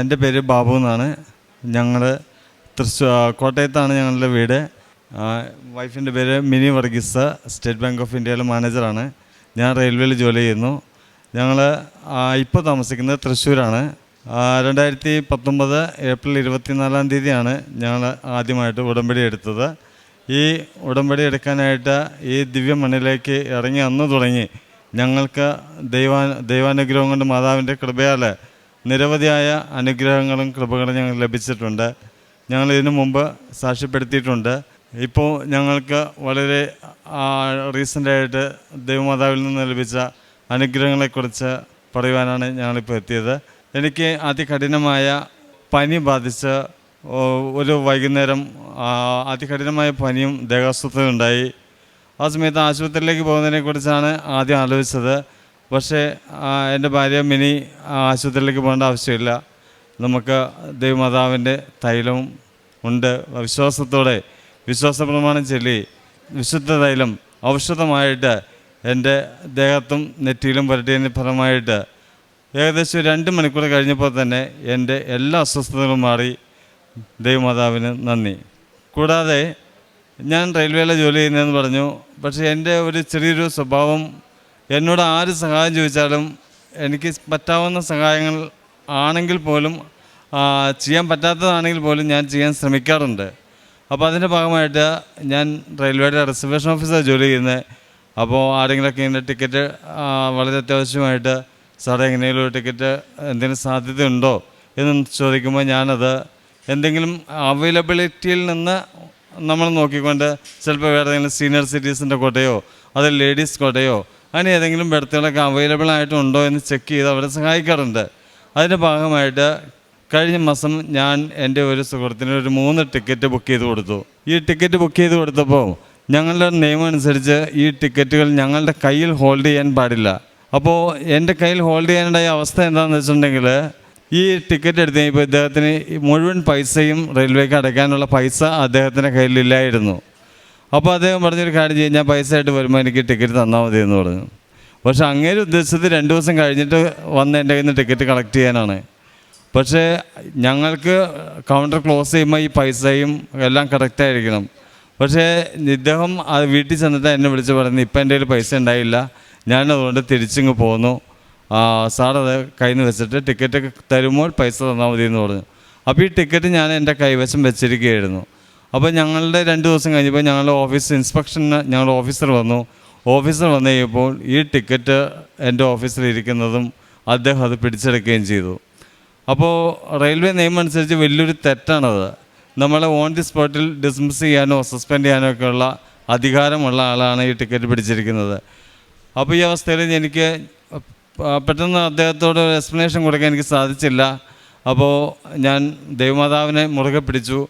എന്റെ പേര് ബാബു എന്നാണ്. ഞങ്ങൾ തൃശ്ശൂർ കോട്ടയത്താണ് ഞങ്ങളുടെ വീട്. വൈഫിന്റെ പേര് Mini Varghese State Bank of ഇന്ത്യയിലെ മാനേജറാണ്. ഞാൻ റെയിൽവേയിൽ ജോലി ചെയ്യുന്നു. ഞങ്ങൾ ഇപ്പോൾ താമസിക്കുന്നത് തൃശ്ശൂരാണ് രണ്ടായിരത്തി പത്തൊമ്പത് ഏപ്രിൽ ഇരുപത്തിനാലാം തീയതിയാണ് ഞങ്ങൾ ആദ്യമായിട്ട് ഉടമ്പടി എടുത്തത്. ഈ ഉടമ്പടി എടുക്കാനായിട്ട് ഈ ദിവ്യ മണ്ണിലേക്ക് ഇറങ്ങി അന്ന് തുടങ്ങി ഞങ്ങൾക്ക് ദൈവാ ദൈവാനുഗ്രഹം കൊണ്ട് മാതാവിന്റെ കൃപയാൽ നിരവധിയായ അനുഗ്രഹങ്ങളും കൃപകളും ഞങ്ങൾ ലഭിച്ചിട്ടുണ്ട്. ഞങ്ങൾ ഇതിനു മുമ്പ് സാക്ഷ്യപ്പെടുത്തിയിട്ടുണ്ട്. ഇപ്പോൾ ഞങ്ങൾക്ക് വളരെ റീസെന്റായിട്ട് ദൈവമാതാവിൽ നിന്ന് ലഭിച്ച അനുഗ്രഹങ്ങളെക്കുറിച്ച് പറയുവാനാണ് ഞങ്ങളിപ്പോൾ എത്തിയത്. എനിക്ക് അതികഠിനമായ പനി ബാധിച്ച് ഒരു വൈകുന്നേരം അതികഠിനമായ പനിയും ദേഹാസ്വസ്ഥയും ഉണ്ടായി ആ സമയത്ത് ആശുപത്രിയിലേക്ക് പോകുന്നതിനെക്കുറിച്ചാണ് ആദ്യം ആലോചിച്ചത്. പക്ഷേ എന്റെ ഭാര്യ മിനി ആശുപത്രിയിലേക്ക് പോകേണ്ട ആവശ്യമില്ല. നമുക്ക് ദൈവമാതാവിന്റെ തൈലവും ഉണ്ട്. വിശ്വാസത്തോടെ വിശ്വാസ പ്രമാണം ചൊല്ലി വിശുദ്ധ തൈലം ഔഷധമായിട്ട് എന്റെ ദേഹത്തും നെറ്റിയിലും പുരട്ടിയതിന് ഫലമായിട്ട് ഏകദേശം രണ്ട് മണിക്കൂർ കഴിഞ്ഞപ്പോൾ തന്നെ എന്റെ എല്ലാ അസ്വസ്ഥതകളും മാറി. ദൈവമാതാവിന് നന്ദി. കൂടാതെ ഞാൻ റെയിൽവേയിലെ ജോലി ചെയ്യുന്നതെന്ന് പറഞ്ഞു. പക്ഷേ എന്റെ ഒരു ചെറിയൊരു സ്വഭാവം എന്നോട് ആര് സഹായം ചോദിച്ചാലും എനിക്ക് പറ്റാവുന്ന സഹായങ്ങൾ ആണെങ്കിൽ പോലും ചെയ്യാൻ പറ്റാത്തതാണെങ്കിൽ പോലും ഞാൻ ചെയ്യാൻ ശ്രമിക്കാറുണ്ട്. അപ്പോൾ അതിന്റെ ഭാഗമായിട്ട് ഞാൻ റെയിൽവേയുടെ റിസർവേഷൻ ഓഫീസർ ജോലി ചെയ്യുന്നത് അപ്പോൾ ആരെങ്കിലുമൊക്കെ ഇങ്ങനെ ടിക്കറ്റ് വളരെ അത്യാവശ്യമായിട്ട് സാറേ എങ്ങനെയെങ്കിലും ഒരു ടിക്കറ്റ് എന്തെങ്കിലും സാധ്യതയുണ്ടോ എന്ന് ചോദിക്കുമ്പോൾ ഞാനത് എന്തെങ്കിലും അവൈലബിലിറ്റിയിൽ നിന്ന് നമ്മൾ നോക്കിക്കൊണ്ട് ചിലപ്പോൾ വേറെ ഏതെങ്കിലും സീനിയർ സിറ്റീസിന്റെ കോട്ടയോ അത് ലേഡീസ് കോട്ടയോ അങ്ങനെ ഏതെങ്കിലും ബെർത്തുകളൊക്കെ അവൈലബിൾ ആയിട്ടുണ്ടോ എന്ന് ചെക്ക് ചെയ്ത് അവരെ സഹായിക്കാറുണ്ട്. അതിന്റെ ഭാഗമായിട്ട് കഴിഞ്ഞ മാസം ഞാൻ എന്റെ ഒരു സുഹൃത്തിന് ഒരു മൂന്ന് ടിക്കറ്റ് ബുക്ക് ചെയ്ത് കൊടുത്തു. ഈ ടിക്കറ്റ് ബുക്ക് ചെയ്ത് കൊടുത്തപ്പോൾ ഞങ്ങളുടെ നിയമം അനുസരിച്ച് ഈ ടിക്കറ്റുകൾ ഞങ്ങളുടെ കയ്യിൽ ഹോൾഡ് ചെയ്യാൻ പാടില്ല. അപ്പോൾ എന്റെ കയ്യിൽ ഹോൾഡ് ചെയ്യാനുണ്ടായ അവസ്ഥ എന്താണെന്ന് വെച്ചിട്ടുണ്ടെങ്കിൽ ഈ ടിക്കറ്റ് എടുത്ത് കഴിഞ്ഞപ്പോൾ ഇദ്ദേഹത്തിന് മുഴുവൻ പൈസയും റെയിൽവേക്ക് അടയ്ക്കാനുള്ള പൈസ അദ്ദേഹത്തിന്റെ കയ്യിലില്ലായിരുന്നു അപ്പോൾ അദ്ദേഹം പറഞ്ഞൊരു കാര്യം ചെയ്യും ഞാൻ പൈസ ആയിട്ട് വരുമ്പോൾ എനിക്ക് ടിക്കറ്റ് തന്നാൽ മതി എന്ന് പറഞ്ഞു. പക്ഷേ അങ്ങേര് ഉദ്ദേശിച്ചത് രണ്ട് ദിവസം കഴിഞ്ഞിട്ട് വന്ന് എന്റെ കയ്യിൽ നിന്ന് ടിക്കറ്റ് കളക്ട് ചെയ്യാനാണ്. പക്ഷേ ഞങ്ങൾക്ക് കൗണ്ടർ ക്ലോസ് ചെയ്യുമ്പോൾ ഈ പൈസയും എല്ലാം കറക്റ്റ് ആയിരിക്കണം. പക്ഷേ ഇദ്ദേഹം അത് വീട്ടിൽ ചെന്നിട്ട് എന്നെ വിളിച്ച് പറയുന്നത് ഇപ്പം എന്റെ കയ്യിൽ പൈസ ഉണ്ടായില്ല. ഞാനതുകൊണ്ട് തിരിച്ചിങ്ങ് പോന്നു. അത് കയ്യിൽ നിന്ന് വെച്ചിട്ട് ടിക്കറ്റ് തരുമ്പോൾ പൈസ തന്നാൽ മതി എന്ന് പറഞ്ഞു. അപ്പോൾ ഈ ടിക്കറ്റ് ഞാൻ എന്റെ കൈവശം വെച്ചിരിക്കുകയായിരുന്നു. അപ്പോൾ ഞങ്ങളുടെ രണ്ട് ദിവസം കഴിഞ്ഞപ്പോൾ ഞങ്ങളുടെ ഓഫീസ് ഇൻസ്പെക്ഷന് ഞങ്ങളുടെ ഓഫീസർ വന്നു. ഓഫീസർ വന്നു കഴിയുമ്പോൾ ഈ ടിക്കറ്റ് എന്റെ ഓഫീസിൽ ഇരിക്കുന്നതും അദ്ദേഹം അത് പിടിച്ചെടുക്കുകയും ചെയ്തു. അപ്പോൾ റെയിൽവേ നിയമം അനുസരിച്ച് വലിയൊരു തെറ്റാണത്. നമ്മളെ ഓൺ ദി സ്പോട്ടിൽ ഡിസ്മിസ് ചെയ്യാനോ സസ്പെൻഡ് ചെയ്യാനോ ഒക്കെ ഉള്ള അധികാരമുള്ള ആളാണ് ഈ ടിക്കറ്റ് പിടിച്ചിരിക്കുന്നത്. അപ്പോൾ ഈ അവസ്ഥയിൽ എനിക്ക് പെട്ടെന്ന് അദ്ദേഹത്തോട് ഒരു എക്സ്പ്ലനേഷൻ കൊടുക്കാൻ എനിക്ക് സാധിച്ചില്ല. അപ്പോൾ ഞാൻ ദൈവമാതാവിനെ മുറുകെ പിടിച്ചു.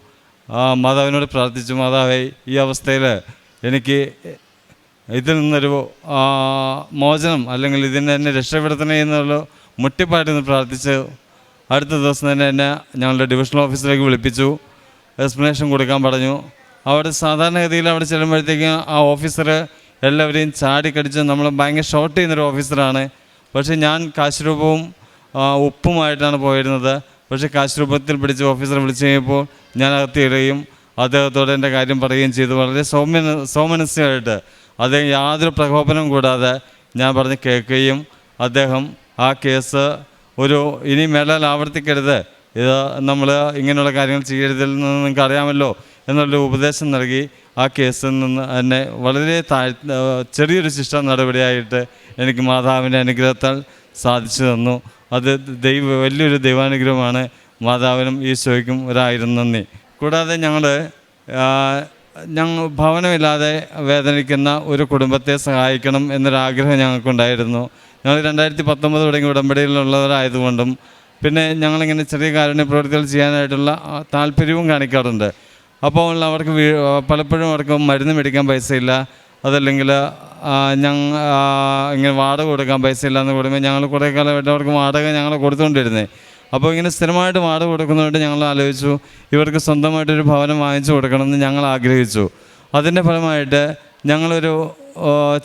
ആ മാതാവിനോട് പ്രാർത്ഥിച്ചു മാതാവേ ഈ അവസ്ഥയിൽ എനിക്ക് ഇതിൽ നിന്നൊരു മോചനം അല്ലെങ്കിൽ ഇതിനെ എന്നെ രക്ഷപ്പെടുത്തണേ എന്നുള്ള മുട്ടിപ്പാട്ടിൽ നിന്ന് പ്രാർത്ഥിച്ച് അടുത്ത ദിവസം തന്നെ എന്നെ ഞങ്ങളുടെ ഡിവിഷണൽ ഓഫീസിലേക്ക് വിളിപ്പിച്ചു. എക്സ്പ്ലനേഷൻ കൊടുക്കാൻ പറഞ്ഞു. അവിടെ സാധാരണഗതിയിൽ അവിടെ ചെല്ലുമ്പോഴത്തേക്കും ആ ഓഫീസർ എല്ലാവരെയും ചാടിക്കടിച്ച് നമ്മൾ ഭയങ്കര ഷോർട്ട് ചെയ്യുന്നൊരു ഓഫീസറാണ്. പക്ഷേ ഞാൻ കാശുരൂപവും ഉപ്പുമായിട്ടാണ് പോയിരുന്നത്. പക്ഷേ കാശ് രൂപത്തിൽ പിടിച്ച് ഓഫീസറെ വിളിച്ചു കഴിഞ്ഞപ്പോൾ ഞാൻ അകത്തിടുകയും അദ്ദേഹത്തോട് എന്റെ കാര്യം പറയുകയും ചെയ്തു. വളരെ സൗമ്യ സൗമനസ്യമായിട്ട് അദ്ദേഹം യാതൊരു പ്രകോപനവും കൂടാതെ ഞാൻ പറഞ്ഞ് കേൾക്കുകയും അദ്ദേഹം ആ കേസ് ഒരു ഇനി മേലാൽ ആവർത്തിക്കരുത്. ഇത് നമ്മൾ ഇങ്ങനെയുള്ള കാര്യങ്ങൾ ചെയ്യരുതെന്ന് നിങ്ങൾക്ക് അറിയാമല്ലോ എന്നുള്ള ഉപദേശം നൽകി ആ കേസിൽ നിന്ന് എന്നെ വളരെ താഴ് ചെറിയൊരു ശിക്ഷ നടപടിയായിട്ട് എനിക്ക് മാതാവിന്റെ അനുഗ്രഹത്താൽ സാധിച്ചു തന്നു. അത് ദൈവ വലിയൊരു ദൈവാനുഗ്രഹമാണ് മാതാവിനും ഈശോയ്ക്കും ഒരായിരം നന്ദി. കൂടാതെ ഞങ്ങൾ ഞങ്ങൾ ഭവനമില്ലാതെ വേദനിക്കുന്ന ഒരു കുടുംബത്തെ സഹായിക്കണം എന്നൊരാഗ്രഹം ഞങ്ങൾക്കുണ്ടായിരുന്നു. ഞങ്ങൾ രണ്ടായിരത്തി പത്തൊമ്പത് തുടങ്ങി ഉടമ്പടിയിലുള്ളവരായതുകൊണ്ടും പിന്നെ ഞങ്ങളിങ്ങനെ ചെറിയ കാരുണ്യ പ്രവൃത്തികൾ ചെയ്യാനായിട്ടുള്ള താല്പര്യവും കാണിക്കാറുണ്ട്. അപ്പോൾ അവർക്ക് പലപ്പോഴും അവർക്ക് മരുന്ന് മേടിക്കാൻ പൈസയില്ല. അതല്ലെങ്കിൽ ഞങ്ങൾ ഇങ്ങനെ വാടക കൊടുക്കാൻ പൈസ ഇല്ലാന്ന് കൂടുമ്പോൾ ഞങ്ങൾ കുറേ കാലമായിട്ട് അവർക്ക് വാടക ഞങ്ങൾ കൊടുത്തുകൊണ്ടിരുന്നത് അപ്പോൾ ഇങ്ങനെ സ്ഥിരമായിട്ട് വാടക കൊടുക്കുന്നതുകൊണ്ട് ഞങ്ങൾ ആലോചിച്ചു ഇവർക്ക് സ്വന്തമായിട്ടൊരു ഭവനം വാങ്ങിച്ചു കൊടുക്കണമെന്ന് ഞങ്ങൾ ആഗ്രഹിച്ചു. അതിന്റെ ഫലമായിട്ട് ഞങ്ങളൊരു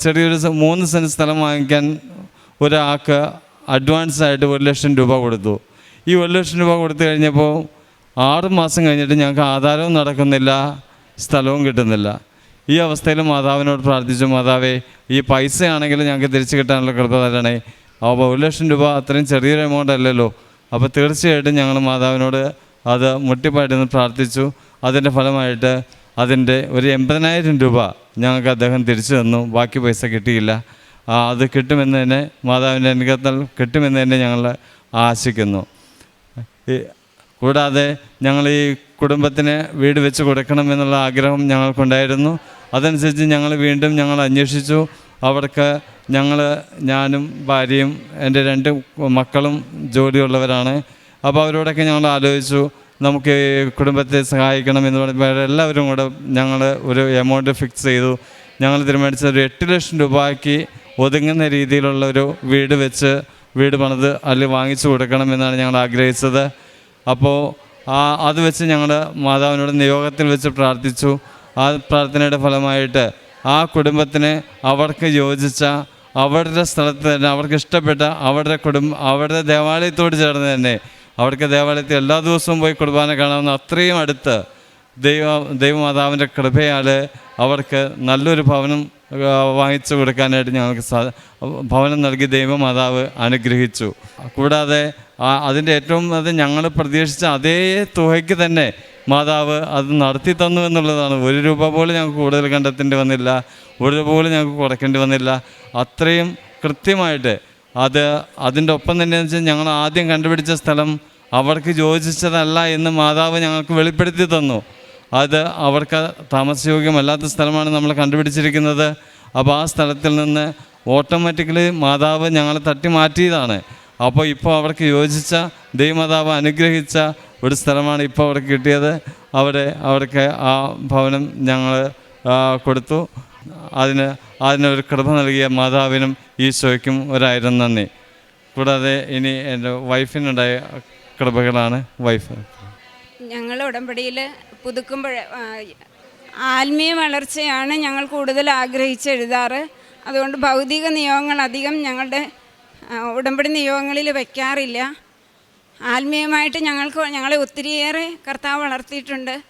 ചെറിയൊരു മൂന്ന് സെന്റ് സ്ഥലം വാങ്ങിക്കാൻ ഒരാൾക്ക് അഡ്വാൻസ് ആയിട്ട് ഒരു ലക്ഷം രൂപ കൊടുത്തു. ഈ ഒരു ലക്ഷം രൂപ കൊടുത്തു കഴിഞ്ഞപ്പോൾ ആറ് മാസം കഴിഞ്ഞിട്ട് ഞങ്ങൾക്ക് ആധാരവും നടക്കുന്നില്ല സ്ഥലവും കിട്ടുന്നില്ല. ഈ അവസ്ഥയിൽ മാതാവിനോട് പ്രാർത്ഥിച്ചു മാതാവേ ഈ പൈസയാണെങ്കിലും ഞങ്ങൾക്ക് തിരിച്ചു കിട്ടാനുള്ള കൃപ തരണേ അപ്പോൾ ഒരു ലക്ഷം രൂപ അത്രയും ചെറിയൊരു എമൗണ്ട് അല്ലല്ലോ. അപ്പോൾ തീർച്ചയായിട്ടും ഞങ്ങൾ മാതാവിനോട് അത് മുട്ടിപ്പായിട്ട് പ്രാർത്ഥിച്ചു. അതിന്റെ ഫലമായിട്ട് അതിന്റെ ഒരു എൺപതിനായിരം രൂപ ഞങ്ങൾക്ക് അദ്ദേഹം തിരിച്ചു തന്നു. ബാക്കി പൈസ കിട്ടിയില്ല. അത് കിട്ടുമെന്ന് തന്നെ മാതാവിന്റെ അനുഗ്രഹത്താൽ കിട്ടുമെന്ന് തന്നെ ഞങ്ങൾ ആശിക്കുന്നു. കൂടാതെ ഞങ്ങൾ ഈ കുടുംബത്തിന് വീട് വെച്ച് കൊടുക്കണം എന്നുള്ള ആഗ്രഹം ഞങ്ങൾക്കുണ്ടായിരുന്നു. അതനുസരിച്ച് ഞങ്ങൾ വീണ്ടും ഞങ്ങൾ അന്വേഷിച്ചു. അവർക്ക് ഞങ്ങൾ ഞാനും ഭാര്യയും എന്റെ രണ്ട് മക്കളും ജോലിയുള്ളവരാണ്. അപ്പോൾ അവരോടൊക്കെ ഞങ്ങൾ ആലോചിച്ചു നമുക്ക് കുടുംബത്തെ സഹായിക്കണം എന്ന് പറയുമ്പോൾ എല്ലാവരും കൂടെ ഞങ്ങൾ ഒരു എമൗണ്ട് ഫിക്സ് ചെയ്തു. ഞങ്ങൾ തീരുമാനിച്ചത് ഒരു എട്ട് ലക്ഷം രൂപയ്ക്ക് ഒതുങ്ങുന്ന രീതിയിലുള്ള ഒരു വീട് വെച്ച് വീട് പണിത് അല്ലെങ്കിൽ വാങ്ങിച്ചു കൊടുക്കണം എന്നാണ് ഞങ്ങൾ ആഗ്രഹിച്ചത്. അപ്പോൾ ആ അത് വെച്ച് ഞങ്ങൾ മാതാവിനോട് നിയോഗത്തിൽ വെച്ച് പ്രാർത്ഥിച്ചു. ആ പ്രാർത്ഥനയുടെ ഫലമായിട്ട് ആ കുടുംബത്തിന് അവർക്ക് യോജിച്ച അവരുടെ സ്ഥലത്ത് തന്നെ അവർക്ക് ഇഷ്ടപ്പെട്ട അവരുടെ കുടുംബ അവരുടെ ദേവാലയത്തോട് ചേർന്ന് തന്നെ അവർക്ക് ദേവാലയത്തിൽ എല്ലാ ദിവസവും പോയി കുർബാന കാണാവുന്ന അത്രയും അടുത്ത് ദൈവ ദൈവമാതാവിന്റെ കൃപയാൽ അവർക്ക് നല്ലൊരു ഭവനം വാങ്ങിച്ചു കൊടുക്കാനായിട്ട് ഞങ്ങൾക്ക് ഭവനം നൽകി ദൈവമാതാവ് അനുഗ്രഹിച്ചു. കൂടാതെ അതിന്റെ ഏറ്റവും അത് ഞങ്ങൾ പ്രതീക്ഷിച്ച അതേ തുകയ്ക്ക് തന്നെ മാതാവ് അത് നടത്തി തന്നു എന്നുള്ളതാണ്. ഒരു രൂപ പോലും ഞങ്ങൾക്ക് കൂടുതൽ കണ്ടെത്തേണ്ടി വന്നില്ല. ഒരു രൂപ പോലും ഞങ്ങൾക്ക് കുറയ്ക്കേണ്ടി വന്നില്ല. അത്രയും കൃത്യമായിട്ട് അത് അതിന്റെ ഒപ്പം തന്നെ വെച്ചാൽ ഞങ്ങൾ ആദ്യം കണ്ടുപിടിച്ച സ്ഥലം അവർക്ക് യോജിച്ചതല്ല എന്ന് മാതാവ് ഞങ്ങൾക്ക് വെളിപ്പെടുത്തി തന്നു. അത് അവർക്ക് താമസയോഗ്യമല്ലാത്ത സ്ഥലമാണ് നമ്മൾ കണ്ടുപിടിച്ചിരിക്കുന്നത്. അപ്പോൾ ആ സ്ഥലത്തിൽ നിന്ന് ഓട്ടോമാറ്റിക്കലി മാതാവ് ഞങ്ങളെ തട്ടി മാറ്റിയതാണ് അപ്പോൾ ഇപ്പോൾ അവർക്ക് യോജിച്ച ദൈവമാതാവ് അനുഗ്രഹിച്ച ഒരു സ്ഥലമാണ് ഇപ്പോൾ അവർക്ക് കിട്ടിയത്. അവിടെ അവർക്ക് ആ ഭവനം ഞങ്ങൾ കൊടുത്തു. അതിന് അതിനൊരു കൃപ നൽകിയ മാതാവിനും ഈശോയ്ക്കും ഒരായിരം നന്ദി. കൂടാതെ ഇനി എന്റെ വൈഫിനുണ്ടായ കൃപകളാണ് വൈഫ്. ഞങ്ങൾ ഉടമ്പടിയിൽ പുതുക്കുമ്പോൾ ആത്മീയ വളർച്ചയാണ് ഞങ്ങൾ കൂടുതൽ ആഗ്രഹിച്ച് എഴുതാറ്. അതുകൊണ്ട് ഭൗതിക നിയോഗങ്ങൾ അധികം ഞങ്ങളുടെ ഉടമ്പടി നിയോഗങ്ങളിൽ വയ്ക്കാറില്ല ആത്മീയമായിട്ട് ഞങ്ങൾക്ക് ഞങ്ങളെ ഒത്തിരിയേറെ കർത്താവ് വളർത്തിയിട്ടുണ്ട്.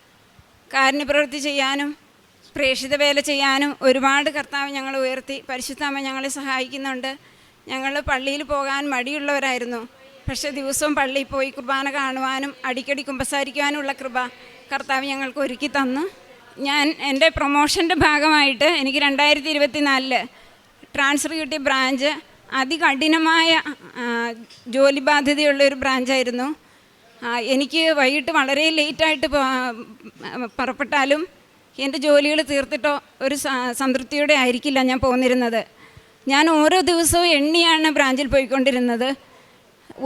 കാരുണ്യപ്രവൃത്തി ചെയ്യാനും പ്രേക്ഷിത വേല ചെയ്യാനും ഒരുപാട് കർത്താവ് ഞങ്ങൾ ഉയർത്തി. പരിശുദ്ധാമ്മ ഞങ്ങളെ സഹായിക്കുന്നുണ്ട്. ഞങ്ങൾ പള്ളിയിൽ പോകാൻ മടിയുള്ളവരായിരുന്നു. പക്ഷേ ദിവസവും പള്ളിയിൽ പോയി കുർബാന കാണുവാനും അടിക്കടി കുമ്പസാരിക്കുവാനുമുള്ള കൃപ കർത്താവ് ഞങ്ങൾക്ക് ഒരുക്കി തന്നു. ഞാൻ എന്റെ പ്രൊമോഷന്റെ ഭാഗമായിട്ട് എനിക്ക് രണ്ടായിരത്തി ഇരുപത്തി നാലിൽ ട്രാൻസ്ഫർ കിട്ടിയ ബ്രാഞ്ച് അതികഠിനമായ ജോലി ബാധ്യതയുള്ള ഒരു ബ്രാഞ്ചായിരുന്നു. എനിക്ക് വൈകിട്ട് വളരെ ലേറ്റായിട്ട് പുറപ്പെട്ടാലും എന്റെ ജോലികൾ തീർത്തിട്ടോ ഒരു സംതൃപ്തിയോടെ ആയിരിക്കില്ല ഞാൻ പോന്നിരുന്നത്. ഞാൻ ഓരോ ദിവസവും എണ്ണിയാണ് ബ്രാഞ്ചിൽ പോയിക്കൊണ്ടിരുന്നത്.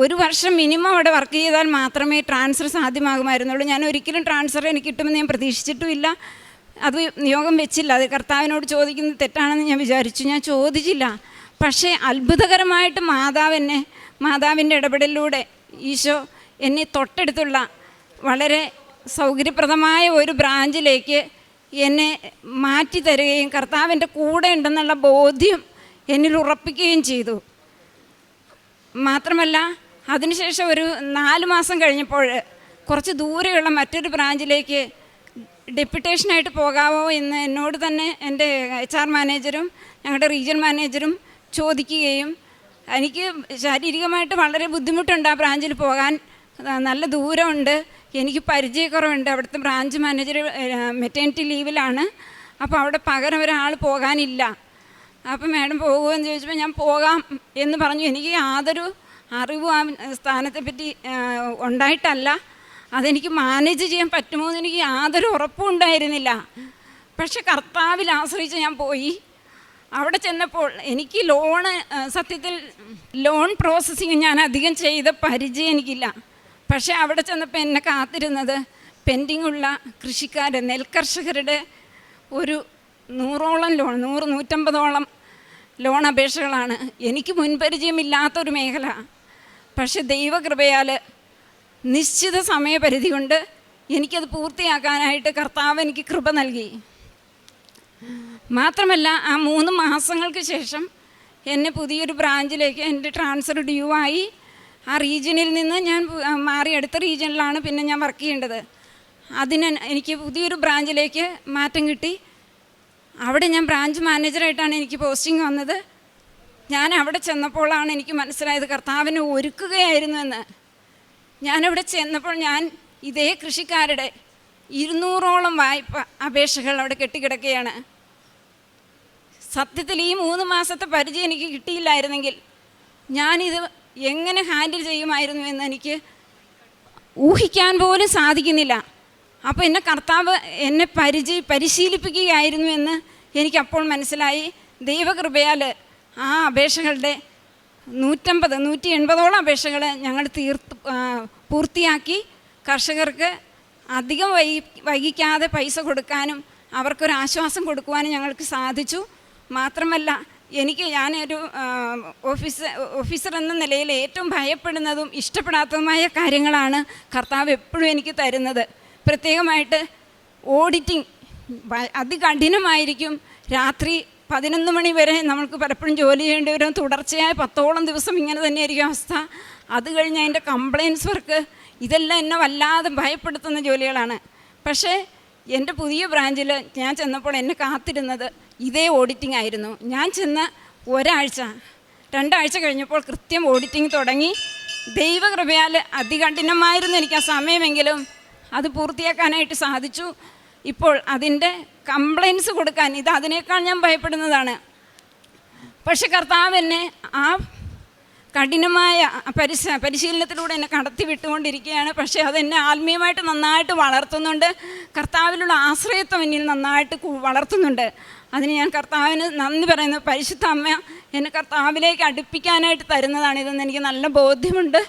ഒരു വർഷം മിനിമം അവിടെ വർക്ക് ചെയ്താൽ മാത്രമേ ട്രാൻസ്ഫർ സാധ്യമാകുമായിരുന്നുള്ളൂ. ഞാൻ ഒരിക്കലും ട്രാൻസ്ഫർ എനിക്ക് കിട്ടുമെന്ന് ഞാൻ പ്രതീക്ഷിച്ചിട്ടുമില്ല. അത് നിയോഗം വെച്ചില്ല. അത് കർത്താവിനോട് ചോദിക്കുന്നത് തെറ്റാണെന്ന് ഞാൻ വിചാരിച്ചു. ഞാൻ ചോദിച്ചില്ല. പക്ഷേ അത്ഭുതകരമായിട്ട് മാതാവിനെ മാതാവിന്റെ ഇടപെടലിലൂടെ ഈശോ എന്നെ തൊട്ടടുത്തുള്ള വളരെ സൗകര്യപ്രദമായ ഒരു ബ്രാഞ്ചിലേക്ക് എന്നെ മാറ്റി തരികയും കർത്താവിന്റെ കൂടെ ഉണ്ടെന്നുള്ള ബോധ്യം എന്നിൽ ഉറപ്പിക്കുകയും ചെയ്തു. മാത്രമല്ല അതിനുശേഷം ഒരു നാല് മാസം കഴിഞ്ഞപ്പോൾ കുറച്ച് ദൂരെയുള്ള മറ്റൊരു ബ്രാഞ്ചിലേക്ക് ഡെപ്യൂട്ടേഷനായിട്ട് പോകാമോ എന്ന് എന്നോട് തന്നെ എന്റെ എച്ച് ആർ മാനേജരും ഞങ്ങളുടെ റീജിയൻ മാനേജരും ചോദിക്കുകയും എനിക്ക് ശാരീരികമായിട്ട് വളരെ ബുദ്ധിമുട്ടുണ്ട് ആ ബ്രാഞ്ചിൽ പോകാൻ. നല്ല ദൂരമുണ്ട്. എനിക്ക് പരിചയക്കുറവുണ്ട്. അവിടുത്തെ ബ്രാഞ്ച് മാനേജർ മെറ്റേണിറ്റി ലീവിലാണ് അപ്പോൾ അവിടെ പകരം ഒരാൾ പോകാനില്ല. അപ്പം മാഡം പോകുമെന്ന് ചോദിച്ചപ്പോൾ ഞാൻ പോകാം എന്ന് പറഞ്ഞു. എനിക്ക് യാതൊരു അറിവും ആ സ്ഥാനത്തെപ്പറ്റി ഉണ്ടായിട്ടല്ല. അതെനിക്ക് മാനേജ് ചെയ്യാൻ പറ്റുമോ എന്ന് എനിക്ക് യാതൊരു ഉറപ്പും ഉണ്ടായിരുന്നില്ല. പക്ഷെ കർത്താവിൽ ആശ്രയിച്ച് ഞാൻ പോയി. അവിടെ ചെന്നപ്പോൾ എനിക്ക് ലോണ് സത്യത്തിൽ ലോൺ പ്രോസസ്സിങ് ഞാൻ അധികം ചെയ്ത പരിചയം എനിക്കില്ല. പക്ഷേ അവിടെ ചെന്നപ്പോൾ എന്നെ കാത്തിരുന്നത് പെൻഡിങ്ങുള്ള കൃഷിക്കാർ നെൽകർഷകരുടെ ഒരു നൂറോളം ലോൺ നൂറ് നൂറ്റമ്പതോളം ലോൺ അപേക്ഷകളാണ്. എനിക്ക് മുൻപരിചയമില്ലാത്തൊരു മേഖല. പക്ഷെ ദൈവകൃപയാൽ നിശ്ചിത സമയപരിധി കൊണ്ട് എനിക്കത് പൂർത്തിയാക്കാനായിട്ട് കർത്താവ് എനിക്ക് കൃപ നൽകി. മാത്രമല്ല ആ മൂന്ന് മാസങ്ങൾക്ക് ശേഷം എന്നെ പുതിയൊരു ബ്രാഞ്ചിലേക്ക് എന്റെ ട്രാൻസ്ഫർ ഡ്യൂ ആയി. ആ റീജിയനിൽ നിന്ന് ഞാൻ മാറി അടുത്ത റീജിയനിലാണ് പിന്നെ ഞാൻ വർക്ക് ചെയ്യേണ്ടത്. അതിന് എനിക്ക് പുതിയൊരു ബ്രാഞ്ചിലേക്ക് മാറ്റം കിട്ടി. അവിടെ ഞാൻ ബ്രാഞ്ച് മാനേജറായിട്ടാണ് എനിക്ക് പോസ്റ്റിംഗ് വന്നത്. ഞാൻ അവിടെ ചെന്നപ്പോഴാണ് എനിക്ക് മനസ്സിലായത് കർത്താവിനെ ഒരുക്കുകയായിരുന്നു എന്ന്. ഞാനവിടെ ചെന്നപ്പോൾ ഞാൻ ഇതേ കൃഷിക്കാരുടെ ഇരുന്നൂറോളം വായ്പ അപേക്ഷകൾ അവിടെ കെട്ടിക്കിടക്കുകയാണ്. സത്യത്തിൽ ഈ മൂന്ന് മാസത്തെ പരിചയം എനിക്ക് കിട്ടിയില്ലായിരുന്നെങ്കിൽ ഞാനിത് എങ്ങനെ ഹാൻഡിൽ ചെയ്യുമായിരുന്നു എന്ന് എനിക്ക് ഊഹിക്കാൻ പോലും സാധിക്കുന്നില്ല. അപ്പോൾ എന്നെ കർത്താവ് എന്നെ പരിചയ പരിശീലിപ്പിക്കുകയായിരുന്നു എന്ന് എനിക്കപ്പോൾ മനസ്സിലായി. ദൈവകൃപയാൽ ആ അപേക്ഷകളുടെ നൂറ്റമ്പത് നൂറ്റി എൺപതോളം അപേക്ഷകൾ ഞങ്ങൾ തീർത്ത് പൂർത്തിയാക്കി. കർഷകർക്ക് അധികം വൈ വൈകിക്കാതെ പൈസ കൊടുക്കാനും അവർക്കൊരു ആശ്വാസം കൊടുക്കുവാനും ഞങ്ങൾക്ക് സാധിച്ചു. മാത്രമല്ല എനിക്ക് ഞാനൊരു ഓഫീസർ ഓഫീസർ എന്ന നിലയിൽ ഏറ്റവും ഭയപ്പെടുന്നതും ഇഷ്ടപ്പെടാത്തതുമായ കാര്യങ്ങളാണ് കർത്താവ് എപ്പോഴും എനിക്ക് തരുന്നത്. പ്രത്യേകമായിട്ട് ഓഡിറ്റിംഗ് അതികഠിനമായിരിക്കും. രാത്രി പതിനൊന്ന് മണി വരെ നമുക്ക് പലപ്പോഴും ജോലി ചെയ്യേണ്ടി വരും. തുടർച്ചയായ പത്തോളം ദിവസം ഇങ്ങനെ തന്നെയായിരിക്കും അവസ്ഥ. അത് കഴിഞ്ഞ് അതിന്റെ കംപ്ലയിൻസ് വർക്ക് ഇതെല്ലാം എന്നെ വല്ലാതെ ഭയപ്പെടുത്തുന്ന ജോലികളാണ്. പക്ഷേ എന്റെ പുതിയ ബ്രാഞ്ചിൽ ഞാൻ ചെന്നപ്പോൾ എന്നെ കാത്തിരുന്നത് ഇതേ ഓഡിറ്റിംഗ് ആയിരുന്നു. ഞാൻ ചെന്ന ഒരാഴ്ച രണ്ടാഴ്ച കഴിഞ്ഞപ്പോൾ കൃത്യം ഓഡിറ്റിംഗ് തുടങ്ങി. ദൈവകൃപയാൽ അതികഠിനമായിരുന്നു എനിക്ക് ആ സമയമെങ്കിലും അത് പൂർത്തിയാക്കാനായിട്ട് സാധിച്ചു. ഇപ്പോൾ അതിന്റെ കംപ്ലയിൻസ് കൊടുക്കാൻ ഇത് അതിനേക്കാൾ ഞാൻ ഭയപ്പെടുന്നതാണ്. പക്ഷെ കർത്താവ് എന്നെ ആ കഠിനമായ പരിശ പരിശീലനത്തിലൂടെ എന്നെ കടത്തി വിട്ടുകൊണ്ടിരിക്കുകയാണ്. പക്ഷേ അതെന്നെ ആത്മീയമായിട്ട് നന്നായിട്ട് വളർത്തുന്നുണ്ട്. കർത്താവിലുള്ള ആശ്രയത്വം എന്നിൽ നന്നായിട്ട് വളർത്തുന്നുണ്ട്. അതിന് ഞാൻ കർത്താവിന് നന്ദി പറയുന്നു. പരിശുദ്ധ അമ്മ എന്നെ കർത്താവിലേക്ക് അടുപ്പിക്കാനായിട്ട് തരുന്നതാണ് ഇതെന്ന് എനിക്ക് നല്ല ബോധ്യമുണ്ട്.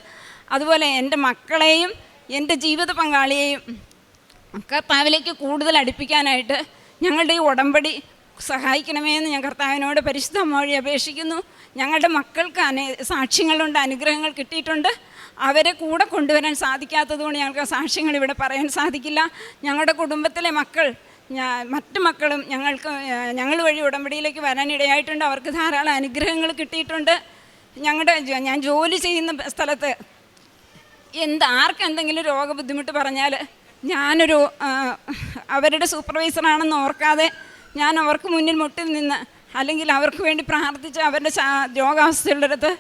അതുപോലെ എന്റെ മക്കളെയും എന്റെ ജീവിത പങ്കാളിയെയും കർത്താവിലേക്ക് കൂടുതൽ അടുപ്പിക്കാനായിട്ട് ഞങ്ങളുടെ ഈ ഉടമ്പടി സഹായിക്കണമേ എന്ന് ഞാൻ കർത്താവിനോട് പരിശുദ്ധ അമ്മ വഴി അപേക്ഷിക്കുന്നു. ഞങ്ങളുടെ മക്കൾക്ക് അനേ സാക്ഷ്യങ്ങളുണ്ട് അനുഗ്രഹങ്ങൾ കിട്ടിയിട്ടുണ്ട്. അവരെ കൂടെ കൊണ്ടുവരാൻ സാധിക്കാത്തതുകൊണ്ട് ഞങ്ങൾക്ക് സാക്ഷ്യങ്ങൾ ഇവിടെ പറയാൻ സാധിക്കില്ല. ഞങ്ങളുടെ കുടുംബത്തിലെ മക്കൾ ഞാൻ മറ്റു മക്കളും ഞങ്ങൾക്ക് ഞങ്ങൾ വഴി ഉടമ്പടിയിലേക്ക് വരാനിടയായിട്ടുണ്ട്. അവർക്ക് ധാരാളം അനുഗ്രഹങ്ങൾ കിട്ടിയിട്ടുണ്ട്. ഞങ്ങളുടെ ഞാൻ ജോലി ചെയ്യുന്ന സ്ഥലത്ത് എന്ത് ആർക്കെന്തെങ്കിലും രോഗബുദ്ധിമുട്ട് പറഞ്ഞാൽ ഞാനൊരു അവരുടെ സൂപ്പർവൈസറാണെന്ന് ഓർക്കാതെ ഞാൻ അവർക്ക് മുന്നിൽ മുട്ടിൽ നിന്ന് അല്ലെങ്കിൽ അവർക്ക് വേണ്ടി പ്രാർത്ഥിച്ച് അവരുടെ രോഗാവസ്ഥയുള്ളിടത്ത്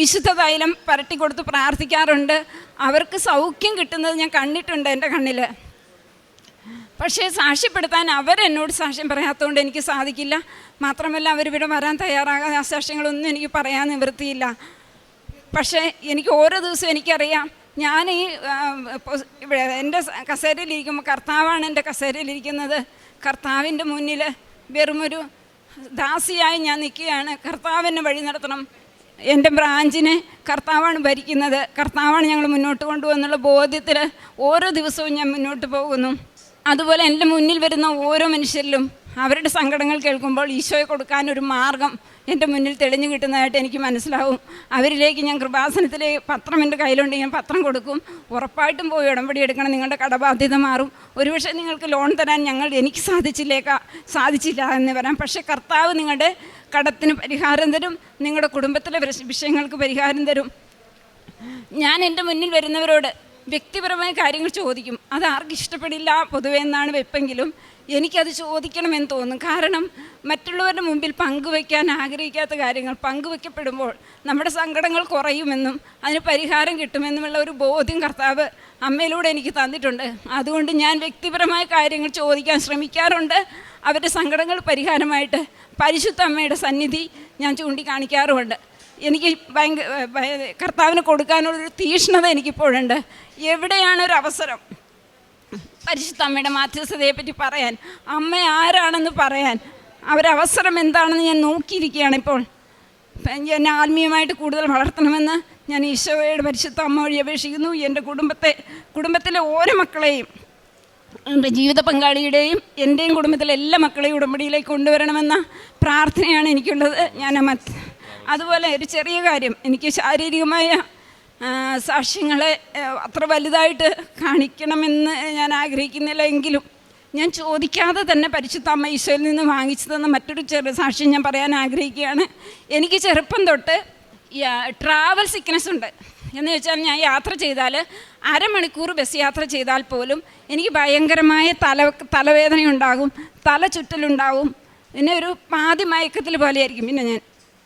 വിശുദ്ധ തൈലം പരട്ടി കൊടുത്ത് പ്രാർത്ഥിക്കാറുണ്ട്. അവർക്ക് സൗഖ്യം കിട്ടുന്നത് ഞാൻ കണ്ടിട്ടുണ്ട് എന്റെ കണ്ണിൽ പക്ഷേ സാക്ഷ്യപ്പെടുത്താൻ അവരെന്നോട് സാക്ഷ്യം പറയാത്തതുകൊണ്ട് എനിക്ക് സാധിക്കില്ല. മാത്രമല്ല അവരിവിടെ വരാൻ തയ്യാറാകാതെ ആ സാക്ഷ്യങ്ങളൊന്നും എനിക്ക് പറയാൻ നിവൃത്തിയില്ല. പക്ഷേ എനിക്ക് ഓരോ ദിവസവും എനിക്കറിയാം ഞാൻ ഈ എന്റെ കസേരയിലിരിക്കുമ്പോൾ കർത്താവാണ് എന്റെ കസേരയിലിരിക്കുന്നത്. കർത്താവിന്റെ മുന്നിൽ വെറുമൊരു ദാസിയായി ഞാൻ നിൽക്കുകയാണ്. കർത്താവിനെ വഴി നടത്തണം. എന്റെ ബ്രാഞ്ചിനെ കർത്താവാണ് ഭരിക്കുന്നത്. കർത്താവാണ് ഞങ്ങൾ മുന്നോട്ട് കൊണ്ടുപോകുന്നുള്ള ബോധ്യത്തിൽ ഓരോ ദിവസവും ഞാൻ മുന്നോട്ട് പോകുന്നു. അതുപോലെ എന്റെ മുന്നിൽ വരുന്ന ഓരോ മനുഷ്യരിലും അവരുടെ സങ്കടങ്ങൾ കേൾക്കുമ്പോൾ ഈശോയെ കൊടുക്കാൻ ഒരു മാർഗം എന്റെ മുന്നിൽ തെളിഞ്ഞു കിട്ടുന്നതായിട്ട് എനിക്ക് മനസ്സിലാവും. അവരിലേക്ക് ഞാൻ കൃപാസനത്തിലെ പത്രം എന്റെ കയ്യിലുണ്ട് ഞാൻ പത്രം കൊടുക്കും. ഉറപ്പായിട്ടും പോയി ഉടമ്പടി എടുക്കണം നിങ്ങളുടെ കടബാധ്യത മാറും. ഒരുപക്ഷെ നിങ്ങൾക്ക് ലോൺ തരാൻ ഞങ്ങൾ എനിക്ക് സാധിച്ചില്ലേക്കാ സാധിച്ചില്ല എന്ന് പറയാം പക്ഷേ കർത്താവ് നിങ്ങളുടെ കടത്തിന് പരിഹാരം തരും നിങ്ങളുടെ കുടുംബത്തിലെ വിഷയങ്ങൾക്ക് പരിഹാരം തരും. ഞാൻ എന്റെ മുന്നിൽ വരുന്നവരോട് വ്യക്തിപരമായ കാര്യങ്ങൾ ചോദിക്കും. അത് ആർക്കും ഇഷ്ടപ്പെടില്ല പൊതുവെ എന്നാണ് വെപ്പെങ്കിലും എനിക്കത് ചോദിക്കണമെന്ന് തോന്നും. കാരണം മറ്റുള്ളവരുടെ മുമ്പിൽ പങ്കുവയ്ക്കാൻ ആഗ്രഹിക്കാത്ത കാര്യങ്ങൾ പങ്കുവയ്ക്കപ്പെടുമ്പോൾ നമ്മുടെ സങ്കടങ്ങൾ കുറയുമെന്നും അതിന് പരിഹാരം കിട്ടുമെന്നുമുള്ള ഒരു ബോധ്യം കർത്താവ് അമ്മയിലൂടെ എനിക്ക് തന്നിട്ടുണ്ട്. അതുകൊണ്ട് ഞാൻ വ്യക്തിപരമായ കാര്യങ്ങൾ ചോദിക്കാൻ ശ്രമിക്കാറുണ്ട്. അവരുടെ സങ്കടങ്ങൾ പരിഹാരമായിട്ട് പരിശുദ്ധ അമ്മയുടെ സന്നിധി ഞാൻ ചൂണ്ടിക്കാണിക്കാറുമുണ്ട്. എനിക്ക് ഭയങ്കര ഭയ- കർത്താവിന് കൊടുക്കാനുള്ളൊരു തീഷ്ണത എനിക്കിപ്പോഴുണ്ട്. എവിടെയാണ് ഒരു അവസരം? പരിശുദ്ധ അമ്മയുടെ മാധ്യസ്ഥതയെ പറ്റി പറയാൻ. അമ്മ ആരാണെന്ന് പറയാൻ. അവരവസരം എന്താണെന്ന് ഞാൻ നോക്കിയിരിക്കുകയാണ് ഇപ്പോൾ. ഇപ്പം എന്നെ ആത്മീയമായിട്ട് കൂടുതൽ വളർത്തണമെന്ന് ഞാൻ ഈശോയുടെ പരിശുദ്ധ അമ്മ വഴി അപേക്ഷിക്കുന്നു. എന്റെ കുടുംബത്തെ കുടുംബത്തിലെ ഓരോ മക്കളെയും എന്റെ ജീവിത പങ്കാളിയുടെയും എന്റെയും കുടുംബത്തിലെ എല്ലാ മക്കളെയും ഉടമ്പടിയിലേക്ക് കൊണ്ടുവരണമെന്ന പ്രാർത്ഥനയാണ് എനിക്കുള്ളത്. ഞാൻ അതുപോലെ ഒരു ചെറിയ കാര്യം. എനിക്ക് ശാരീരികമായ സാക്ഷ്യങ്ങളെ അത്ര വലുതായിട്ട് കാണിക്കണമെന്ന് ഞാൻ ആഗ്രഹിക്കുന്നില്ല എങ്കിലും ഞാൻ ചോദിക്കാതെ തന്നെ പരിശുദ്ധ അമ്മ ഈശോയിൽ നിന്ന് വാങ്ങിച്ചു തന്ന മറ്റൊരു ചെറിയ സാക്ഷ്യം ഞാൻ പറയാൻ ആഗ്രഹിക്കുകയാണ്. എനിക്ക് ചെറുപ്പം തൊട്ട് ട്രാവൽ സിക്നസ് ഉണ്ട്. എന്ന് വെച്ചാൽ ഞാൻ യാത്ര ചെയ്താൽ അരമണിക്കൂർ ബസ് യാത്ര ചെയ്താൽ പോലും എനിക്ക് ഭയങ്കരമായ തല തലവേദനയുണ്ടാകും തല ചുറ്റലുണ്ടാകും പിന്നെ ഒരു പാതി മയക്കത്തിൽ പോലെയായിരിക്കും പിന്നെ ഞാൻ.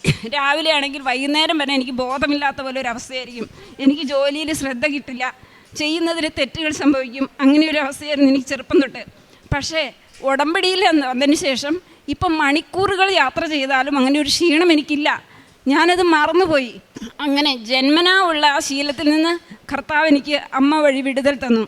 രാവിലെ ആണെങ്കിൽ വൈകുന്നേരം വരെ എനിക്ക് ബോധമില്ലാത്ത പോലെ ഒരു അവസ്ഥയായിരിക്കും. എനിക്ക് ജോലിയിൽ ശ്രദ്ധ കിട്ടില്ല. ചെയ്യുന്നതിൽ തെറ്റുകൾ സംഭവിക്കും. അങ്ങനെ ഒരു അവസ്ഥയായിരുന്നു എനിക്ക് ചെറുപ്പം തൊട്ട്. പക്ഷേ ഉടമ്പടിയിൽ വന്നതിന് ശേഷം ഇപ്പം മണിക്കൂറുകൾ യാത്ര ചെയ്താലും അങ്ങനെ ഒരു ക്ഷീണം എനിക്കില്ല. ഞാനത് മറന്നുപോയി. അങ്ങനെ ജന്മനാ ഉള്ള ആ ശീലത്തിൽ നിന്ന് കർത്താവ് എനിക്ക് അമ്മ വഴി വിടുതൽ തന്നു.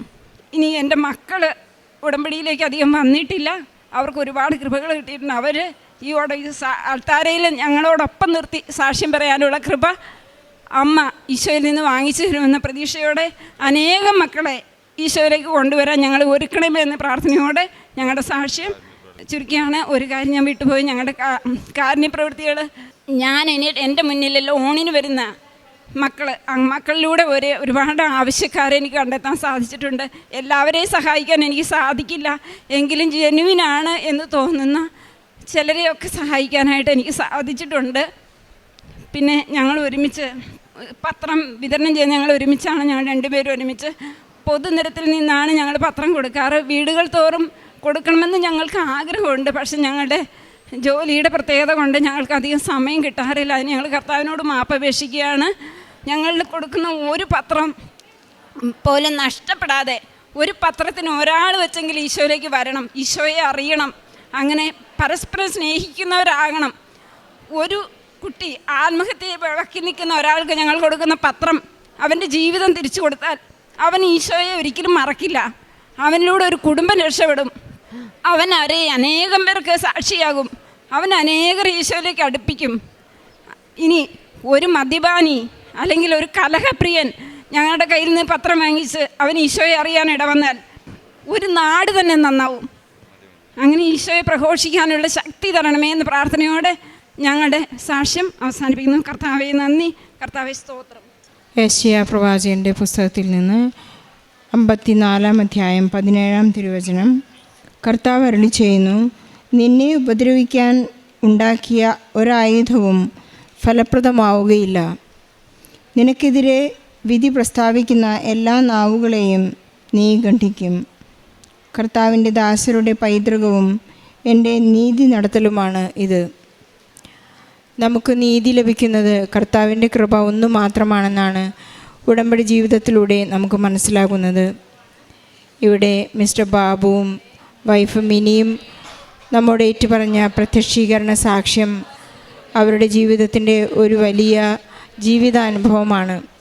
ഇനി എന്റെ മക്കൾ ഉടമ്പടിയിലേക്ക് അധികം വന്നിട്ടില്ല. അവർക്ക് ഒരുപാട് കൃപകൾ കിട്ടിയിട്ടുണ്ട്. അവർ ഈ ഓട ഈ അൾത്താരയിൽ ഞങ്ങളോടൊപ്പം നിർത്തി സാക്ഷ്യം പറയാനുള്ള കൃപ അമ്മ ഈശോയിൽ നിന്ന് വാങ്ങിച്ചു തരുമെന്ന പ്രതീക്ഷയോടെ അനേകം മക്കളെ ഈശോയിലേക്ക് കൊണ്ടുവരാൻ ഞങ്ങൾ ഒരുക്കണമേ എന്ന പ്രാർത്ഥനയോടെ ഞങ്ങളുടെ സാക്ഷ്യം ചുരുക്കിയാണ്. ഒരു കാര്യം ഞാൻ വിട്ടുപോയി. ഞങ്ങളുടെ കാരുണ്യ പ്രവൃത്തികൾ ഞാൻ ഇനി എന്റെ മുന്നിലല്ല ഓണിന് വരുന്ന മക്കൾ മക്കളിലൂടെ ഒരു ഒരുപാട് ആവശ്യക്കാരെ എനിക്ക് കണ്ടെത്താൻ സാധിച്ചിട്ടുണ്ട്. എല്ലാവരെയും സഹായിക്കാൻ എനിക്ക് സാധിക്കില്ല. എങ്കിലും ജെനുവിനാണ് എന്ന് തോന്നുന്ന ചിലരെയൊക്കെ സഹായിക്കാനായിട്ട് എനിക്ക് സാധിച്ചിട്ടുണ്ട്. പിന്നെ ഞങ്ങൾ ഒരുമിച്ച് പത്രം വിതരണം ചെയ്യുന്ന ഞങ്ങൾ ഒരുമിച്ചാണ് ഞങ്ങൾ രണ്ടുപേരും ഒരുമിച്ച് പൊതുനിരത്തിൽ നിന്നാണ് ഞങ്ങൾ പത്രം കൊടുക്കാറ്. വീടുകൾ തോറും കൊടുക്കണമെന്ന് ഞങ്ങൾക്ക് ആഗ്രഹമുണ്ട്. പക്ഷെ ഞങ്ങളുടെ ജോലിയുടെ പ്രത്യേകത കൊണ്ട് ഞങ്ങൾക്ക് അധികം സമയം കിട്ടാറില്ല. അതിന് ഞങ്ങൾ കർത്താവിനോട് മാപ്പപേക്ഷിക്കുകയാണ്. ഞങ്ങൾ കൊടുക്കുന്ന ഒരു പത്രം പോലും നഷ്ടപ്പെടാതെ ഒരു പത്രത്തിന് ഒരാൾ വെച്ചെങ്കിൽ ഈശോയിലേക്ക് വരണം ഈശോയെ അറിയണം. അങ്ങനെ പരസ്പരം സ്നേഹിക്കുന്നവരാകണം. ഒരു കുട്ടി ആത്മഹത്യയെ വിളക്കി നിൽക്കുന്ന ഒരാൾക്ക് ഞങ്ങൾ കൊടുക്കുന്ന പത്രം അവന്റെ ജീവിതം തിരിച്ചു കൊടുത്താൽ അവൻ ഈശോയെ ഒരിക്കലും മറക്കില്ല. അവനിലൂടെ ഒരു കുടുംബം രക്ഷപ്പെടും. അവൻ അവരെ അനേകം പേർക്ക് സാക്ഷിയാകും. അവൻ അനേകർ ഈശോയിലേക്ക് അടുപ്പിക്കും. ഇനി ഒരു മദ്യപാനി അല്ലെങ്കിൽ ഒരു കലഹപ്രിയൻ ഞങ്ങളുടെ കയ്യിൽ നിന്ന് പത്രം വാങ്ങിച്ച് അവൻ ഈശോയെ അറിയാൻ ഇടവന്നാൽ ഒരു നാട് തന്നെ നന്നാവും. അങ്ങനെ ഈശോയെ പ്രഘോഷിക്കാനുള്ള ശക്തി തരണമേ എന്ന പ്രാർത്ഥനയോടെ ഞങ്ങളുടെ സാക്ഷ്യം അവസാനിപ്പിക്കുന്നു. കർത്താവെ നന്ദി. കർത്താവെ സ്തോത്രം. ഏഷ്യ പ്രവാചകന്റെ പുസ്തകത്തിൽ നിന്ന് അമ്പത്തിനാലാം അധ്യായം പതിനേഴാം തിരുവചനം. കർത്താവ് അരുളി ചെയ്യുന്നു നിന്നെ ഉപദ്രവിക്കാൻ ഉണ്ടാക്കിയ ഒരായുധവും ഫലപ്രദമാവുകയില്ല. നിനക്കെതിരെ വിധി പ്രസ്താവിക്കുന്ന എല്ലാ നാവുകളെയും നീ ഖണ്ഡിക്കും കർത്താവിന്റെ ദാസരുടെ പൈതൃകവും എന്റെ നീതി നടത്തലുമാണ് ഇത്. നമുക്ക് നീതി ലഭിക്കുന്നത് കർത്താവിന്റെ കൃപ ഒന്നു മാത്രമാണെന്നാണ് ഉടമ്പടി ജീവിതത്തിലൂടെ നമുക്ക് മനസ്സിലാകുന്നത്. ഇവിടെ മിസ്റ്റർ ബാബുവും വൈഫ് മിനിയും നമ്മോട് ഏറ്റുപറഞ്ഞ പ്രത്യക്ഷീകരണ സാക്ഷ്യം അവരുടെ ജീവിതത്തിന്റെ ഒരു വലിയ ജീവിതാനുഭവമാണ്.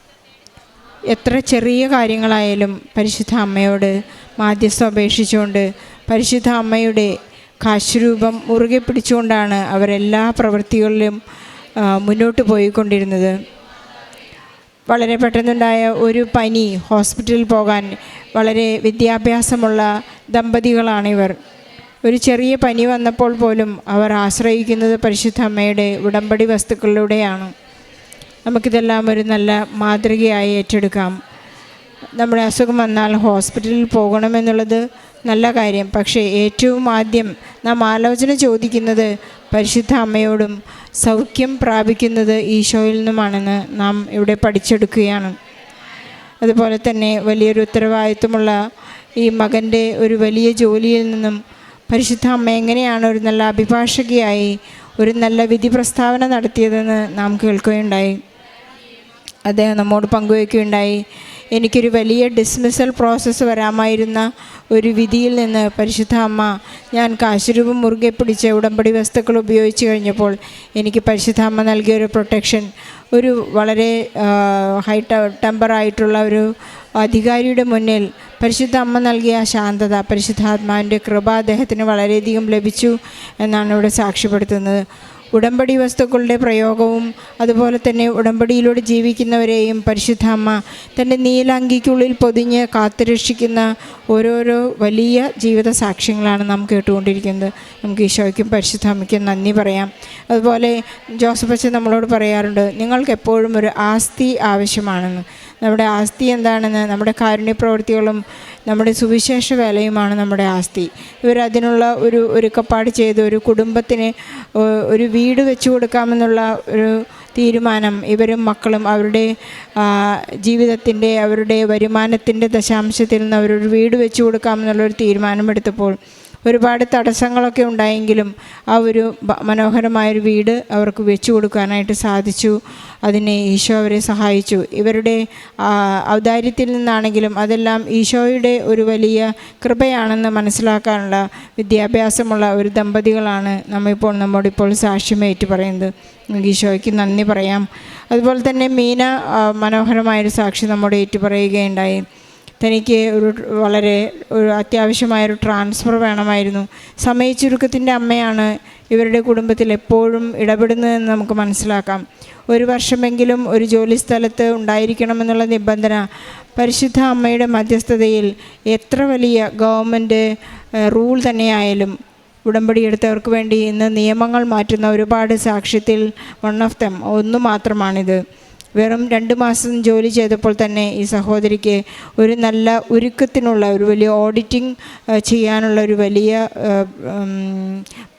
എത്ര ചെറിയ കാര്യങ്ങളായാലും പരിശുദ്ധ അമ്മയോട് മാധ്യസ്ഥ അപേക്ഷിച്ചുകൊണ്ട് പരിശുദ്ധ അമ്മയുടെ കാശുരൂപം മുറുകെ പിടിച്ചുകൊണ്ടാണ് അവരെല്ലാ പ്രവൃത്തികളിലും മുന്നോട്ട് പോയിക്കൊണ്ടിരുന്നത്. വളരെ പെട്ടെന്നുണ്ടായ ഒരു പനി ഹോസ്പിറ്റലിൽ പോകാൻ വളരെ വിദ്യാഭ്യാസമുള്ള ദമ്പതികളാണിവർ ഒരു ചെറിയ പനി വന്നപ്പോൾ പോലും അവർ ആശ്രയിക്കുന്നത് പരിശുദ്ധ അമ്മയുടെ ഉടമ്പടി വസ്തുക്കളിലൂടെയാണ്. നമുക്കിതെല്ലാം ഒരു നല്ല മാതൃകയായി ഏറ്റെടുക്കാം. നമ്മുടെ അസുഖം വന്നാൽ ഹോസ്പിറ്റലിൽ പോകണമെന്നുള്ളത് നല്ല കാര്യം. പക്ഷേ ഏറ്റവും ആദ്യം നാം ആലോചന ചോദിക്കുന്നത് പരിശുദ്ധ അമ്മയോടും സൗഖ്യം പ്രാപിക്കുന്നത് ഈശോയിൽ നിന്നുമാണെന്ന് നാം ഇവിടെ പഠിച്ചെടുക്കുകയാണ്. അതുപോലെ തന്നെ വലിയൊരു ഉത്തരവാദിത്വമുള്ള ഈ മകന്റെ ഒരു വലിയ ജോലിയിൽ നിന്നും പരിശുദ്ധ അമ്മ എങ്ങനെയാണ് ഒരു നല്ല അഭിഭാഷകയായി ഒരു നല്ല വിധി പ്രസ്താവന നടത്തിയതെന്ന് നാം കേൾക്കുകയുണ്ടായി. അദ്ദേഹം നമ്മോട് പങ്കുവയ്ക്കുകയുണ്ടായി എനിക്കൊരു വലിയ ഡിസ്മിസൽ പ്രോസസ്സ് വരാമായിരുന്ന ഒരു വിധിയിൽ നിന്ന് പരിശുദ്ധ അമ്മ ഞാൻ കാശുരൂപം മുറുകെ പിടിച്ച ഉടമ്പടി വസ്തുക്കൾ ഉപയോഗിച്ച് കഴിഞ്ഞപ്പോൾ എനിക്ക് പരിശുദ്ധ അമ്മ നൽകിയ ഒരു പ്രൊട്ടക്ഷൻ ഒരു വളരെ ഹൈ ടെമ്പറായിട്ടുള്ള ഒരു അധികാരിയുടെ മുന്നിൽ പരിശുദ്ധ അമ്മ നൽകിയ ശാന്തത പരിശുദ്ധാത്മാവിന്റെ കൃപ അദ്ദേഹത്തിന് വളരെയധികം ലഭിച്ചു എന്നാണ് ഇവിടെ സാക്ഷ്യപ്പെടുത്തുന്നത്. ഉടമ്പടി വസ്തുക്കളുടെ പ്രയോഗവും അതുപോലെ തന്നെ ഉടമ്പടിയിലൂടെ ജീവിക്കുന്നവരെയും പരിശുദ്ധ അമ്മ തന്റെ നീലാങ്കിക്കുള്ളിൽ പൊതിഞ്ഞ് കാത്തുരക്ഷിക്കുന്ന ഓരോരോ വലിയ ജീവിത സാക്ഷ്യങ്ങളാണ് നാം കേട്ടുകൊണ്ടിരിക്കുന്നത്. നമുക്ക് ഈശോയ്ക്കും പരിശുദ്ധ അമ്മയ്ക്കും നന്ദി പറയാം. അതുപോലെ ജോസഫ് അച്ഛൻ നമ്മളോട് പറയാറുണ്ട് നിങ്ങൾക്ക് എപ്പോഴും ഒരു ആസ്തി ആവശ്യമാണെന്ന്. നമ്മുടെ ആസ്തി എന്താണെന്ന് നമ്മുടെ കാരുണ്യപ്രവൃത്തികളും നമ്മുടെ സുവിശേഷ വേലയുമാണ് നമ്മുടെ ആസ്തി. ഇവരതിനുള്ള ഒരു ഒരുക്കപ്പാട് ചെയ്ത് ഒരു കുടുംബത്തിന് ഒരു വീട് വെച്ചു കൊടുക്കാമെന്നുള്ള ഒരു തീരുമാനം ഇവരും മക്കളും അവരുടെ ജീവിതത്തിന്റെ അവരുടെ വരുമാനത്തിന്റെ ദശാംശത്തിൽ നിന്ന് അവരൊരു വീട് വെച്ച് കൊടുക്കാമെന്നുള്ളൊരു തീരുമാനമെടുത്തപ്പോൾ ഒരുപാട് തടസ്സങ്ങളൊക്കെ ഉണ്ടായെങ്കിലും ആ ഒരു മനോഹരമായൊരു വീട് അവർക്ക് വെച്ചു കൊടുക്കാനായിട്ട് സാധിച്ചു. അതിനെ ഈശോ അവരെ സഹായിച്ചു. ഇവരുടെ ഔദാര്യത്തിൽ നിന്നാണെങ്കിലും അതെല്ലാം ഈശോയുടെ ഒരു വലിയ കൃപയാണെന്ന് മനസ്സിലാക്കാനുള്ള വിദ്യാഭ്യാസമുള്ള ഒരു ദമ്പതികളാണ് നമ്മിപ്പോൾ നമ്മോടിപ്പോൾ സാക്ഷ്യമേറ്റ് പറയുന്നത്. ഈശോയ്ക്ക് നന്ദി പറയാം. അതുപോലെ തന്നെ മീന മനോഹരമായൊരു സാക്ഷി നമ്മോട് ഏറ്റു പറയുകയുണ്ടായി തനിക്ക് ഒരു വളരെ ഒരു അത്യാവശ്യമായൊരു ട്രാൻസ്ഫർ വേണമായിരുന്നു. സമയ ചുരുക്കത്തിന്റെ അമ്മയാണ് ഇവരുടെ കുടുംബത്തിൽ എപ്പോഴും ഇടപെടുന്നതെന്ന് നമുക്ക് മനസ്സിലാക്കാം. ഒരു വർഷമെങ്കിലും ഒരു ജോലി സ്ഥലത്ത് ഉണ്ടായിരിക്കണമെന്നുള്ള നിബന്ധന പരിശുദ്ധ അമ്മയുടെ മധ്യസ്ഥതയിൽ എത്ര വലിയ ഗവൺമെന്റ് റൂൾ തന്നെയായാലും ഉടമ്പടി എടുത്തവർക്ക് വേണ്ടി ഇന്ന് നിയമങ്ങൾ മാറ്റുന്ന ഒരുപാട് സാക്ഷ്യത്തിൽ വൺ ഓഫ് ദം ഒന്ന് മാത്രമാണിത്. വെറും രണ്ട് മാസം ജോലി ചെയ്തപ്പോൾ തന്നെ ഈ സഹോദരിക്ക് ഒരു നല്ല ഒരുക്കത്തിനുള്ള ഒരു വലിയ ഓഡിറ്റിംഗ് ചെയ്യാനുള്ള ഒരു വലിയ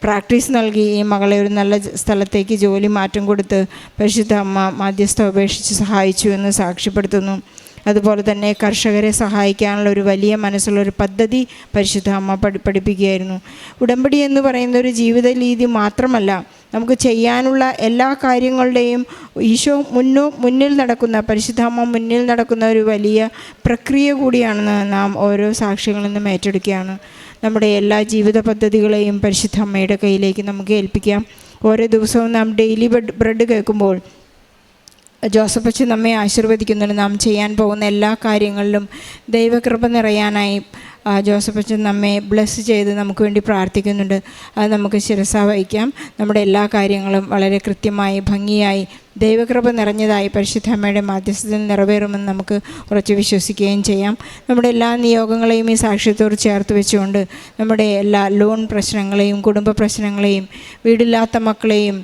പ്രാക്ടീസ് നൽകി ഈ മകളെ ഒരു നല്ല സ്ഥലത്തേക്ക് ജോലി മാറ്റം കൊടുത്ത് പരിശുദ്ധ അമ്മ മാധ്യസ്ഥ ഉപേക്ഷിച്ച് സഹായിച്ചു എന്ന് സാക്ഷ്യപ്പെടുത്തുന്നു. അതുപോലെ തന്നെ കർഷകരെ സഹായിക്കാനുള്ള ഒരു വലിയ മനസ്സുള്ള ഒരു പദ്ധതി പരിശുദ്ധ അമ്മ പഠി പഠിപ്പിക്കുകയായിരുന്നു. ഉടമ്പടി എന്ന് പറയുന്ന ഒരു ജീവിത രീതി മാത്രമല്ല നമുക്ക് ചെയ്യാനുള്ള എല്ലാ കാര്യങ്ങളുടെയും ഈശോ മുന്നോ മുന്നിൽ നടക്കുന്ന പരിശുദ്ധ അമ്മ മുന്നിൽ നടക്കുന്ന ഒരു വലിയ പ്രക്രിയ കൂടിയാണെന്ന് നാം ഓരോ സാക്ഷ്യങ്ങളിൽ നിന്നും ഏറ്റെടുക്കുകയാണ്. നമ്മുടെ എല്ലാ ജീവിത പദ്ധതികളെയും പരിശുദ്ധ അമ്മയുടെ കയ്യിലേക്ക് നമുക്ക് ഏൽപ്പിക്കാം. ഓരോ ദിവസവും നാം ഡെയിലി ബ്രെഡ് കേൾക്കുമ്പോൾ ജോസഫ് അച്ഛൻ നമ്മെ ആശീർവദിക്കുന്നുണ്ട് നാം ചെയ്യാൻ പോകുന്ന എല്ലാ കാര്യങ്ങളിലും ദൈവകൃപ നിറയാനായി ജോസഫ് അച്ഛൻ നമ്മെ ബ്ലെസ് ചെയ്ത് നമുക്ക് വേണ്ടി പ്രാർത്ഥിക്കുന്നുണ്ട്. അത് നമുക്ക് ശിരസ വഹിക്കാം. നമ്മുടെ എല്ലാ കാര്യങ്ങളും വളരെ കൃത്യമായി ഭംഗിയായി ദൈവകൃപ നിറഞ്ഞതായി പരിശുദ്ധമ്മയുടെ അമ്മയുടെ മാധ്യസ്ഥതയിൽ നിറവേറുമെന്ന് നമുക്ക് ഉറച്ചു വിശ്വസിക്കുകയും ചെയ്യാം. നമ്മുടെ എല്ലാ നിയോഗങ്ങളെയും ഈ സാക്ഷ്യത്തോട് ചേർത്ത് വെച്ചുകൊണ്ട് നമ്മുടെ എല്ലാ ലോൺ പ്രശ്നങ്ങളെയും കുടുംബ പ്രശ്നങ്ങളെയും വീടില്ലാത്ത മക്കളെയും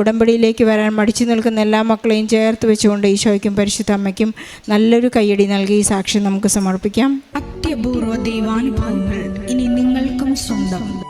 ഉടമ്പടിയിലേക്ക് വരാൻ മടിച്ചു നിൽക്കുന്ന എല്ലാ മക്കളെയും ചേർത്ത് വെച്ചുകൊണ്ട് ഈശോയ്ക്കും പരിശുദ്ധ അമ്മയ്ക്കും നല്ലൊരു കയ്യടി നൽകി ഈ സാക്ഷ്യം നമുക്ക് സമർപ്പിക്കാം. അത്യപൂർവ ദൈവാനുഭവങ്ങൾ ഇനി നിങ്ങൾക്കും സ്വന്തം.